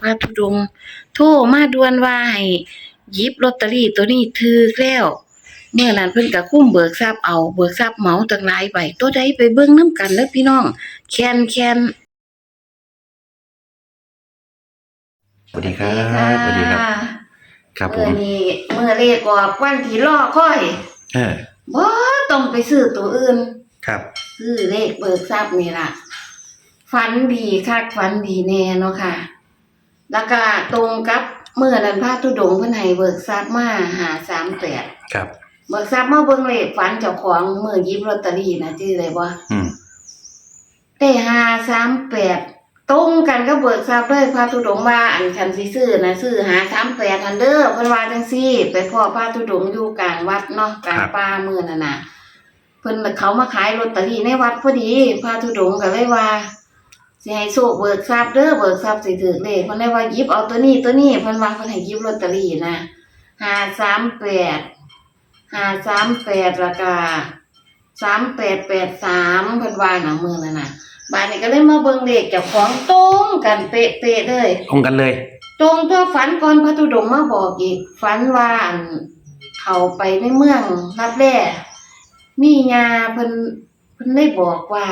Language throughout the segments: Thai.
พระธุดงค์โทรมาด่วนว่าให้หยิบลอตเตอรี่ตัวนี้ถือแล้วเมื่อนั้นเพิ่นก็คุ้มเบิกทรัพย์เอาเบิกทรัพย์เหมาตั้งหลายใบตัวใดไปเบิ่งนํกันเด้อพี่น้อง แคนแคนสวัสดีครับสวัสดีครับ ครับผเมื่อมนี้เมื่อเลขออกวันที่รอคอยเออบ่ต้องไปซื้อตัวอื่น ครับ ซื้อเลขเบิกทรัพย์นี่ล่ะฝันดีคักฝันดีแน่เนาะค่ะ แล้วก็ตรงกับเมื่อนั้นพระธุดงค์เพิ่นให้เบิกทรัพย์มาหา38ครับ เบิกทรัพย์มาเบิ่งเลขฝันเจ้าของมือหยิบลอตเตอรี่นะชื่ออะไรบ่อืมได้538ตรงกันกับเบิกทรัพย์เลยพระธุดงค์ว่าอันคันสิซื้อนะซื้อหา38อันเด้อเพิ่นว่าจังซี่ ไปพ่อพระธุดงค์อยู่กลางวัดเนาะกลางป่ามื้อนั่นน่ะ เพิ่นน่ะเขามาขายลอตเตอรี่ในวัดพอดีพระธุดงค์ก็เลยว่า สิให้โชคเบิกทรัพย์เด้อเบิกทรัพย์สิถือเลขเพิ่นเลยว่าหยิบเอาตัวนี้ตัวนี้เพิ่นว่าเพิ่นให้หยิบลอตเตอรี่นะ538 538แล้วก็3883เพิ่นว่าน่ะมื้อนั้นน่ะบาดนี้ก็เลยมาเบิ่งเลขเจ้าของตรงกันเป๊ะๆเลย ตรงกันเลย ตรงตัวฝันก่อนพระธุดงค์มาบอกอีกฝันว่าอันเขาไปในเมืองรับแร่มียาเพิ่นเพิ่นได้บอกว่า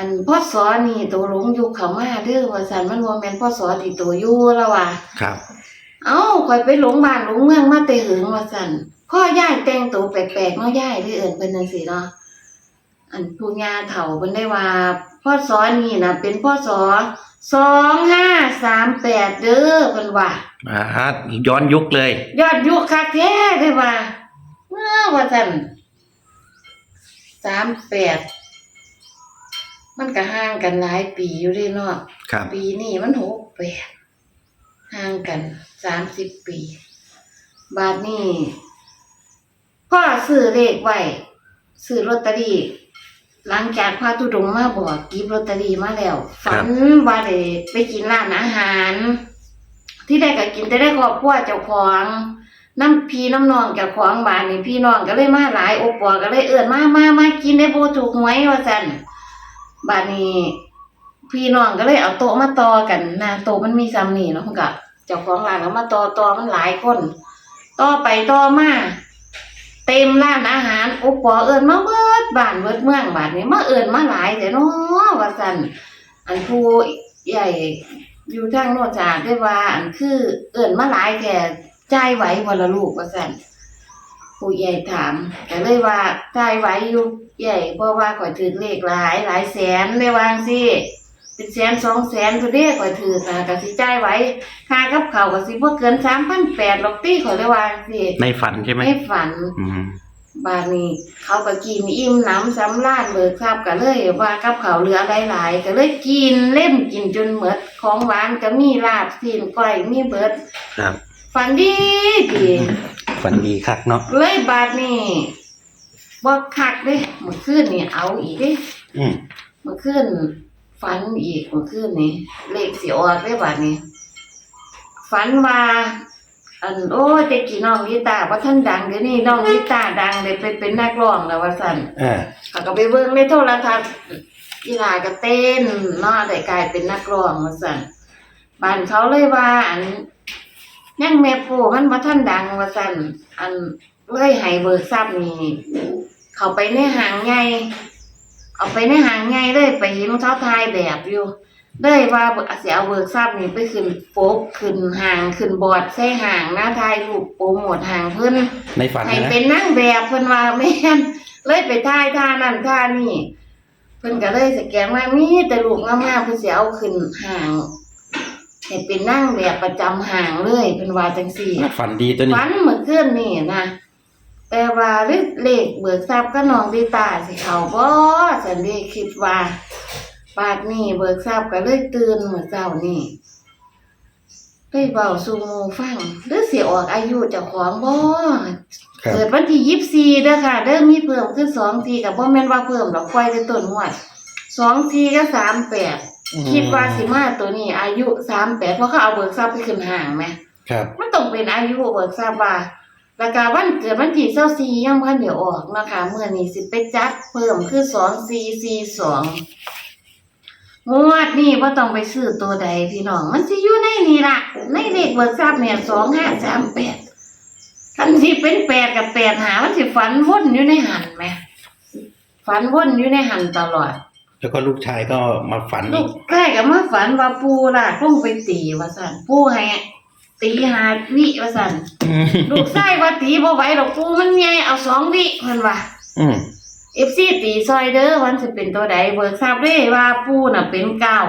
อันพ่อสอนี่ตัวหลงอยู่เขามาเด้อว่าสันมันบ่แม่นพ่อสอที่ตัวอยู่แล้วว่าครับ เอ้าข่อยไปหลงบ้านหลงเมืองมาแต่หึงว่าสันพ่อย่ายแต่งตัวแปลกๆเนาะย่ายหรือเอิ้นเพิ่นจังซี่เนาะอันผู้ย่าเฒ่าเพิ่นได้ว่าพ่อสอนี่น่ะเป็นพ่อสอ2538เด้อเพิ่นว่าอ่าย้อนยุคเลย ยอดยุคคักแท้ได้ว่าเมื่อว่าซั่น38มั นก็ห่างกันหลายปีอยู่เด้เนาะครับ ปีนี้มันหกแปดห่างกันสามสิบปี บาทนี้พ่อซื้อเลขไว้ซื้อลอตเตอรี่ หลังจากพระตุดงค์มาบอกกิบลอตเตอรี่มาแล้ว ฝันว่าได้ไปกินร้านอาหาร ที่ได้ก็กินแต่ได้ครอบครัวเจ้าของน้ำพี่น้ำน้องเจ้าของบ้านนี่พี่น้องก็เลยมาหลายโอปอก็เลยเอื้อนมามามากินได้โบถูกหวยว่าซั่น บ้านนี้ พี่น้องก็เลยเอาโต๊ะมาต่อกันนะโต๊ะมันมีซ้ำนี่เนาะเพิ่นก็เจ้าของร้านเอามาต่อต่อมันหลายคนต่อไปต่อมาเต็มร้านอาหารโอปอเอิ้นมาเบิดบ้านเบิดเมืองบ้านนี้มาเอิ้นมาหลายแต่เนาะว่าซั่นอันผู้ใหญ่อยู่ทางโนนจาได้ว่า อันคือเอิ้นมาหลายแค่ใจไหวบ่ละลูกว่าซั่น ผู้ใหญ่ถามก็เลยว่าจ่ายไหวอยู่ใหญ่เพราะว่าข่อยถือเลขหลายหลายแสนเลยว่าจังซี่เป็นแสนสองแสนตัวเด้ข่อยถือนะก็สิจ่ายไว้ค่ากับเขาวก็สิบ่เกิน3,800หรอกติข่อยเลยว่าจังซี่ในฝันใช่ไหมให้ฝัน อืมบาดนี้เขาก็กินอิ่มหนำสำราญเบิกทราบก็เลย ว่ากับเขาวเหลือหลายๆก็เลยกินเล่มกินจนหมดของหวานก็มีลาบซีนก้อยมีเบิดครับ ฝันดีดี ฝันดีคักเนาะเลยบาดนี้บ่คักเด้เมื่อคืนนี่เอาอีกเด้อืมเมื่อคืนฝันอีกเมื่อคืนนี้เลขสิออกได้บัดนี้ฝันว่าอันโอ้ยแต่กี่น้องลิตาว่าท่านดังเดี๋ยวนี้น้องลิตาดังเลยไปเป็นนักร้องแล้วว่าสั่นอ่าเขาก็ไปเบิ่งในโทรทัศน์กีฬาก็เต้นเนาะได้กลายเป็นนักร้องว่าสั่นบ้านเขาเลยว่าอัน ยังแม่ปู่มันว่าท่านดังว่าสั่นอันเลยให้เบิกทรัพย์นี่เขาไปในห้างใหญ่เอาไปในห้างใหญ่เลยไปเห็นเขาถ่ายแบบอยู่เลยว่าเสียเอาเบิกทรัพย์นี่ไปขึ้นโป๊กขึ้นห้างขึ้นบอร์ดใส่ห้างนะถ่ายรูปโปรโมทห้างเพิ่นในฝันให้นะเป็นนั่งแบบเพิ่นว่าแม่นเลยไปถ่ายท่านั่นท่านี่เพิ่นก็เลยสแกนว่ามีแต่ลูกงามๆเพิ่นสิเอาขึ้นห้าง ให้เป็นนั่งแบบประจำห้างเลยเพิ่นว่าจังซี่ฝันดีตัวนี้ ฝันเมื่อคืนนี่นะแต่ว่าเลขเบิกทรัพย์ก็น้องดีตาสิเขาบ่สันเดคิดว่าปาดนี้เบิกทรัพย์ก็เลยตื่นเมื่อเช้านี่ได้เบาสู่หมู่ฟังหรือสิออกอายุเจ้าของบ่ครับ เกิดวันที่ยี่สี่เด้อค่ะเด้อมีเพิ่มขึ้นสองทีกับพ่อแม่นว่าเพิ่มดอกควายในต้นงวดสองทีก็สามแปด คิดว่าสิมาตัวนี้ อายุสามแปดเพราะเขาเอาเบิกทรัพย์ไปขึ้นห่างไหมครับ มันต้องเป็นอายุเบิกทรัพย์ว่าแล้วก็วันเกิดวันที่เจ้าสี่ยังพันเดี๋ยวออกนะคะเมื่อนี้สิไปจัดเพิ่มคือสองสี่สี่สองงวดนี่บ่ต้องไปซื้อตัวใดพี่น้อง มันสิอยู่ในนี่ล่ะในเลขเบิกทรัพย์เนี่ยสองห้าสามแปดคันสิเป็นแปดกับแปดหามันสิฝันวนอยู่ในหันไหมฝันวนอยู่ในหันตลอด แล้วก็ลูกชายก็มาฝันลูอีกกใกล้กับมาฝันว่าปูล่ะลงไปตีว่าสั่นปูให้ตีหาวิว่าสั่นลูกชายว่าตีบ่ไหวดอกปูมันใหญ่เอาสองวิเพิ่นว่าอืมเอฟซีตีซอยเด้อวันจะเป็นตัวใดเบิกทราบเด้ว่าปูน่ะเป็นเก้า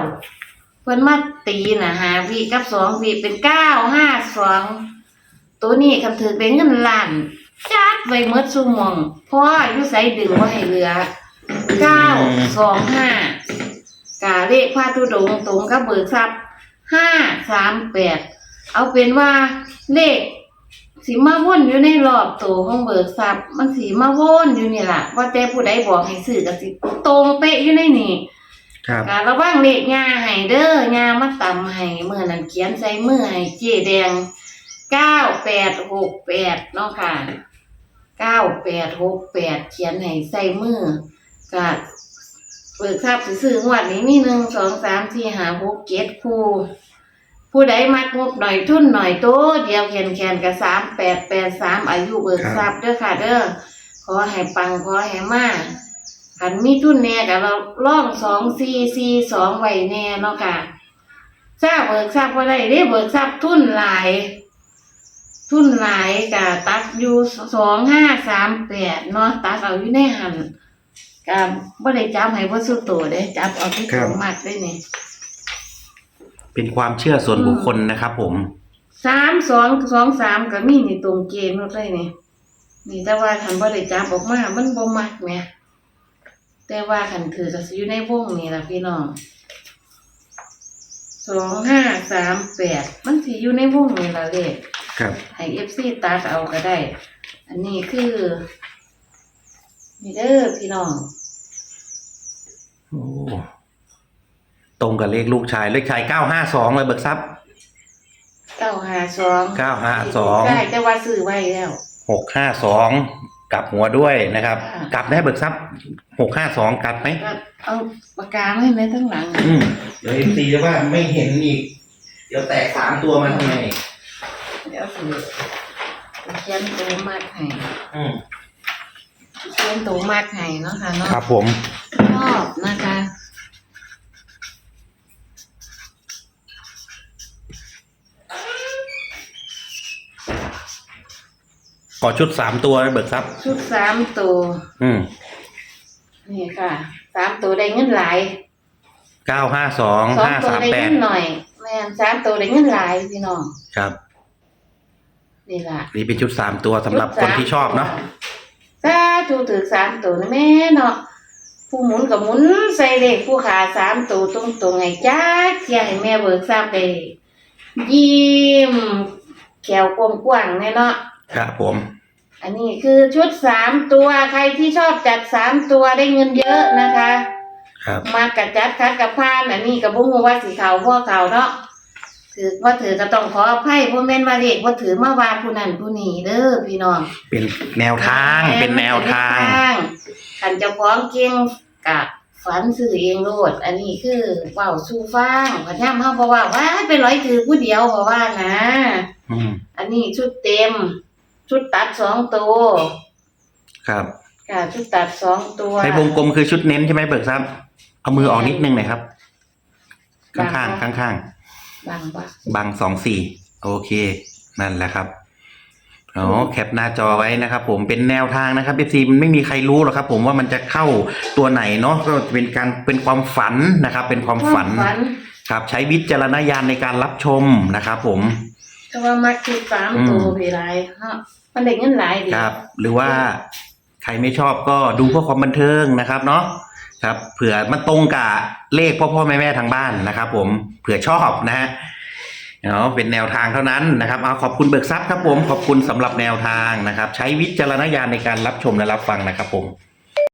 เพิ่นมาตีน่ะหาวิกับสองวิเป็นเก้าห้าสองตัวนี้คำถือเป็นเงินล้านจัดไว้เมดซุหมองพ่ออยู่ไสดึงบ่ให้เหลือ เก้าสองห้ากาเลขพาทุดงค์ตรงกับเบิกทรัพย์ห้าสามแปดเอาเป็นว่าเลขสีมาวนอยู่ในรอบตัวของเบิกทรัพย์มันสีมาวนอยู่นี่ล่ะว่าแต่ผู้ใดบอกให้ซื้อก็สิตรงเป๊ะอยู่ในนี่ครับการระวังเลขงาให้เด้องามาตำให้เมื่อนั้นเขียนใส่มือให้เจ๊แดงเก้าแปดหกแปดเนาะค่ะเก้าแปดหกแปดเขียนให้ใส่มือ ก็เบิกทรัพย์สิซื้องวดนี้มีหนึ่งสองสามสี่ห้าหกเจ็ดคู่ ผู้ใดมักงบหน่อยทุนหน่อยโตเดียวแขนแขนกับสามแปดแปดสามอายุเบิกทรัพย์เด้อค่ะ เด้อขอให้ปังขอให้มาขันมีทุนแน่กับเราล่องสองสี่สี่สองไว้แน่เนาะค่ะทราบเบิกทรัพย์ว่าได้เด้เบิกทรัพย์ทุนหลาย ทุนหลายกับตัดอยู่สองห้าสามแปดเนาะตัดเอาอยู่ในหัน กับบ่ได้จับให้บ่สุดโตเด้จับเอาที่สมมักได้นี่เป็นความเชื่อส่วนบุคคลนะครับผม สามสองสองสามก็มีนี่ตรงเกณฑ์หมดเลยนี่นี่แต่ว่าคันบ่ได้จับออกมามันบ่มักแหมแต่ว่าคันถือก็สิอยู่ในวงนี่ล่ะพี่น้องสองห้าสามแปดมันสิอยู่ในวงนี่ล่ะเลข ครับ ให้ FC ตัดเอาก็ได้ อันนี้คือ นี่เด้อพี่น้องโอ้ตรงกับเลขลูกชาย เลขชายเก้าห้าสองเลยเบิกทรัพย์เก้าห้าสองเก้าห้าสองได้แต่ว่าซื้อไว้แล้วหกห้าสองกลับหัวด้วยนะครับค่ะกลับได้เบิกทรัพย์หกห้าสองกลับไหมก็เอาปากกาไว้ในทั้งหลังอืมเดี๋ยวเอ็มซีจะว่าไม่เห็นอีก เดี๋ยวแตกสามตัวมันทำไงเดี๋ยวสิเขียนตัวมากให้อืม เขียนตัวมากให้เนาะค่ะเนาะครับผมชอบนะคะขอชุดสามตัวนะเบิกทรัพย์ชุดสามตัวอืมนี่ค่ะสามตัวได้เงินหลายเก้าห้าสองสองห้าตัวสามได้แปเงิดนหน่อยแม่นสามตัวได้เงินหลายพี่น้องครับ นี่ล่ะ นี่เป็นชุดสามตัวสำหรับคนที่ชอบเนาะ ถ้าถูกถือสามตัวนะแม่เนาะผู้หมุนกับหมุนใส่เลขผู้ขาสามตัวตรงตัวไงจ้าเที่ยให้แม่เบิกทราบไปยิ้มแขวกว้างๆแน่เนาะครับผม อันนี้คือชุดสามตัวใครที่ชอบจัดสามตัวได้เงินเยอะนะคะ ครับ มากัดจัดคัดกับพานอันนี้กับบุ้งว่าสีขาวพ่อขาวเนาะ ถือว่าถือก็ต้องขออภัยพ่อแม่นมาเด็กว่าถือมาว่าผู้นั้นผู้นี้เด้อพี่น้องเป็นแนวทางเป็นแนวทางขันเจะฟ้าของเก่งกับฝันสื่อเองโลด อันนี้คือเว้าสู่ฟังพยามเฮาบอกว่าว่าไปร้อยถือผู้เดียวเพราะว่านะอืมอันนี้ชุดเต็ม ชุดตัดสองตัว ครับค่ะชุดตัดสองตัวในวงกลมคือชุดเน้นใช่ไหมเบิกทรัพย์เอามือออกนิดนึงหน่อยครับ ข้างๆข้าง บางปะๆบังสองสี่โอเค นั่นแหละครับอ๋อแคปหน้าจอไว้นะครับผมเป็นแนวทางนะครับเอฟซีมันไม่มีใครรู้หรอกครับ ผมว่ามันจะเข้าตัวไหนเนาะก็เป็นการเป็นความฝันนะครับ เป็นความฝัน ฝันครับ ใช้วิจารณญาณในการรับชมนะครับผมแต่ว่ามักชุดสามอืมตัวพี่ไรเนาะมันได้เงินหลายดีครับ หรือว่าใครไม่ชอบก็ดูเพื่อความบันเทิงนะครับเนาะ ครับเผื่อมันตรงกับเลขพ่อพ่อแม่แม่ทางบ้านนะครับ ผมเผื่อชอบนะฮะเนาะเป็นแนวทางเท่านั้นนะครับเอาขอบคุณเบิกทรัพย์ครับผมขอบคุณสำหรับแนวทางนะครับ ใช้วิจารณญาณในการรับชมและรับฟังนะครับผม